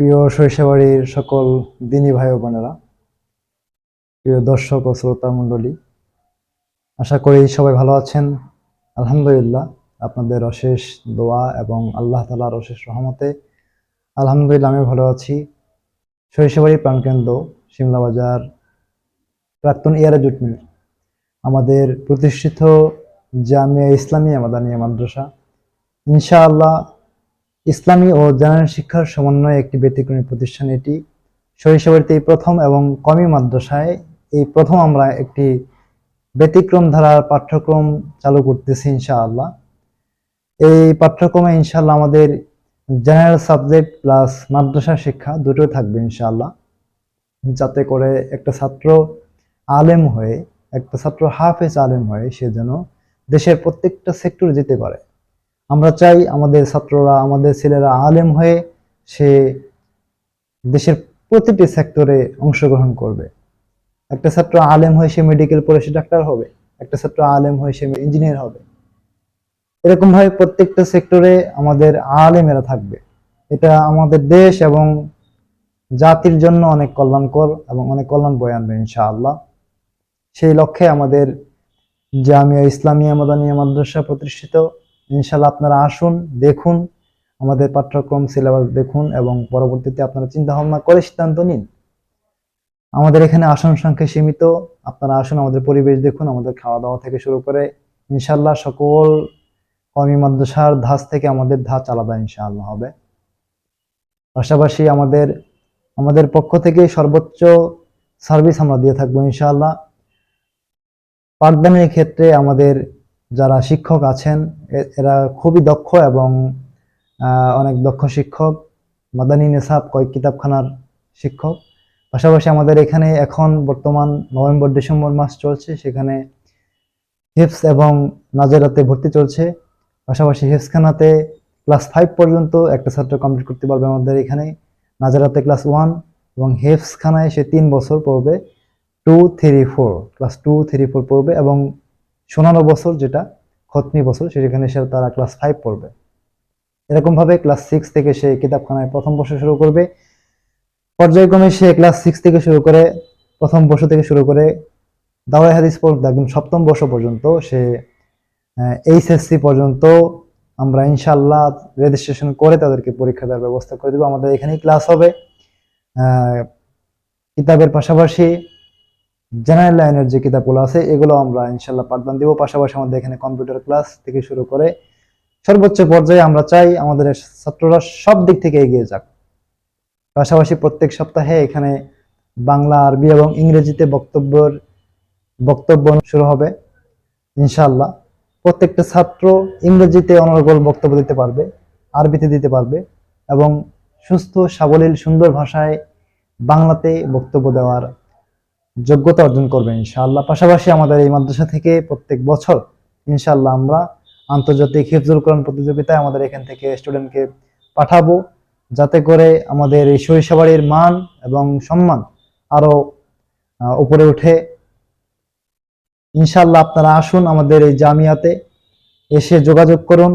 প্রিয় শৈশবাড়ির সকল দিনী ভাই বোনেরা, প্রিয় দর্শক ও শ্রোতা মণ্ডলী, আশা করি সবাই ভালো আছেন। আলহামদুলিল্লাহ, আপনাদের অশেষ দোয়া এবং আল্লাহ তালার অশেষ রহমতে। আলহামদুলিল্লাহ আমি ভালো আছি। শৈশবাড়ি প্রাণকেন্দ্র, সিমলা বাজার, প্রাক্তন ইয়ারা জুটমিল, আমাদের প্রতিষ্ঠিত জামিয়া ইসলামিয়া মাদানিয়া মাদ্রাসা। ইনশাআল্লাহ ইসলামী ও জেনারেল শিক্ষার সমন্বয়ে একটি ব্যতিক্রমী প্রতিষ্ঠান এটি। শৈশবেরতে এই প্রথম এবং কমি মাদ্রাসায় এই প্রথম আমরা একটি ব্যতিক্রম ধারার পাঠ্যক্রম চালু করতেছি ইনশাআল্লাহ। এই পাঠ্যক্রমে ইনশাআল্লাহ আমাদের জেনারেল সাবজেক্ট প্লাস মাদ্রাসা শিক্ষা দুটোই থাকবে ইনশাআল্লাহ। যাতে করে একটা ছাত্র আলেম হয়ে, একটা ছাত্র হাফেজ আলেম হয়ে সে যেন দেশের প্রত্যেকটা সেক্টরে যেতে পারে। আমরা চাই আমাদের ছাত্ররা, আমাদের ছেলেরা আলেম হয়ে সে দেশের প্রতিটি সেক্টরে অংশগ্রহণ করবে। একটা ছাত্র আলেম হয়ে সে মেডিকেল পড়ে সে ডাক্তার হবে, একটা ছাত্র আলেম হয়ে সে ইঞ্জিনিয়ার হবে। এরকম ভাবে প্রত্যেকটা সেক্টরে আমাদের আলেমেরা থাকবে। এটা আমাদের দেশ এবং জাতির জন্য অনেক কল্যাণকর এবং অনেক কল্যাণ বয়ে আনবে ইনশাআল্লাহ। সেই লক্ষ্যে আমাদের জামিয়া ইসলামিয়া মাদানিয়া মাদ্রাসা প্রতিষ্ঠিত। ইনশাল্লাহ আপনারা আসুন, দেখুন, আমাদের পাঠ্যক্রম সিলেবাস দেখুন এবং পরবর্তীতে আপনারা চিন্তা ভাবনা করে সিদ্ধান্ত নিন। আমাদের এখানে আসন সংখ্যা সীমিত, আপনারা আসুন, আমাদের পরিবেশ দেখুন, আমাদের খাওয়া দাওয়া থেকে শুরু করে ইনশাল্লাহ সকল কমি মাদ্রাসার ধাঁচ থেকে আমাদের ধাঁচ আলাদা ইনশাআল্লাহ হবে। পাশাপাশি আমাদের আমাদের পক্ষ থেকে সর্বোচ্চ সার্ভিস আমরা দিয়ে থাকব ইনশাআল্লাহ। পাঠদানের ক্ষেত্রে আমাদের যারা শিক্ষক আছেন এরা খুবই দক্ষ এবং অনেক দক্ষ শিক্ষক। মাদানী নেসাব কয়েক কিতাবখানার শিক্ষক। পাশাপাশি আমাদের এখানে এখন বর্তমান নভেম্বর, ডিসেম্বর মাস চলছে, সেখানে হিপস এবং নাজেরাতে ভর্তি চলছে। পাশাপাশি হিপসখানাতে ক্লাস ফাইভ পর্যন্ত একটা ছাত্র কমপ্লিট করতে পারবে আমাদের এখানে। নাজারাতে ক্লাস ওয়ান এবং হেফসখানায় সে তিন বছর পড়বে। Two, three, four, class two, three, four পড়বে এবং সোনানো বছর যেটা, খতনি বছর সেখানে সে তারা ক্লাস ফাইভ পড়বে। এরকমভাবে ক্লাস সিক্স থেকে সে কিতাবখানায় প্রথম বর্ষ শুরু করবে। পর্যায়ক্রমে সে ক্লাস সিক্স থেকে শুরু করে, প্রথম বর্ষ থেকে শুরু করে দাওয়াই হাদিস পর্যন্ত, একদম সপ্তম বর্ষ পর্যন্ত সে এইচএসসি পর্যন্ত আমরা ইনশাল্লাহ রেজিস্ট্রেশন করে তাদেরকে পরীক্ষা দেওয়ার ব্যবস্থা করে দেবো। আমাদের এখানেই ক্লাস হবে। কিতাবের পাশাপাশি জেনারেল লাইনের যে কিতাবগুলো আছে, এগুলো আমরা ইনশাল্লাহ পাঠদান দিব। পাশাপাশি আমাদের এখানে কম্পিউটার ক্লাস থেকে শুরু করে সর্বোচ্চ পর্যায়ে আমরা চাই আমাদের ছাত্ররা সব দিক থেকে এগিয়ে যাক। পাশাপাশি প্রত্যেক সপ্তাহে এখানে বাংলা, আরবি এবং ইংরেজিতে বক্তব্যের বক্তব্য শুরু হবে ইনশাল্লাহ প্রত্যেকটা ছাত্র ইংরেজিতে অনর্গল বক্তব্য দিতে পারবে, আরবিতে দিতে পারবে এবং সুস্থ, সাবলীল, সুন্দর ভাষায় বাংলাতে বক্তব্য দেওয়ার যোগ্যতা অর্জন করবে, ইনশাআল্লাহ। পাশাপাশি আমাদের এই মাদ্রাসা থেকে প্রত্যেক বছর, ইনশাআল্লাহ, আমরা আন্তর্জাতিক হিফজুল কোরআন প্রতিযোগিতায় আমাদের এখান থেকে স্টুডেন্টকে পাঠাবো, যাতে করে আমাদের এই শৈশবাড়ির মান এবং সম্মান আরও উপরে উঠে। ইনশাআল্লাহ, আপনারা আসুন আমাদের এই জামিয়াতে, এসে যোগাযোগ করুন।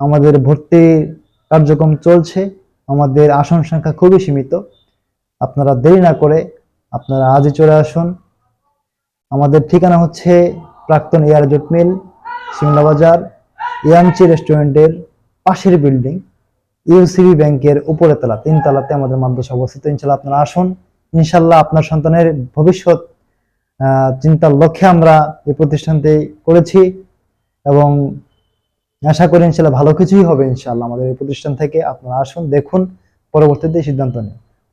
আমাদের ভর্তি কার্যক্রম চলছে, আমাদের আসন সংখ্যা খুবই সীমিত। আপনারা দেরি না করে আপনারা আজই চলে আসুন। আমাদের ঠিকানা হচ্ছে প্রাক্তন এয়ার জুট মিল, সিমলা বাজার ইয়ামচি রেস্টুরেন্টের পাশের বিল্ডিং, ইউসিবি ব্যাংকের উপরে তলা, তিন তলাতে আমাদের মাদ্রাসা অবস্থিত। ইনশাল্লাহ আপনারা আসুন। ইনশাল্লাহ আপনার সন্তানের ভবিষ্যৎ চিন্তার লক্ষ্যে আমরা এই প্রতিষ্ঠানটি করেছি এবং আশা করি ইনশাল্লাহ ভালো কিছুই হবে ইনশাল্লাহ আমাদের এই প্রতিষ্ঠান থেকে। আপনারা আসুন, দেখুন, পরবর্তীতে সিদ্ধান্ত নিন।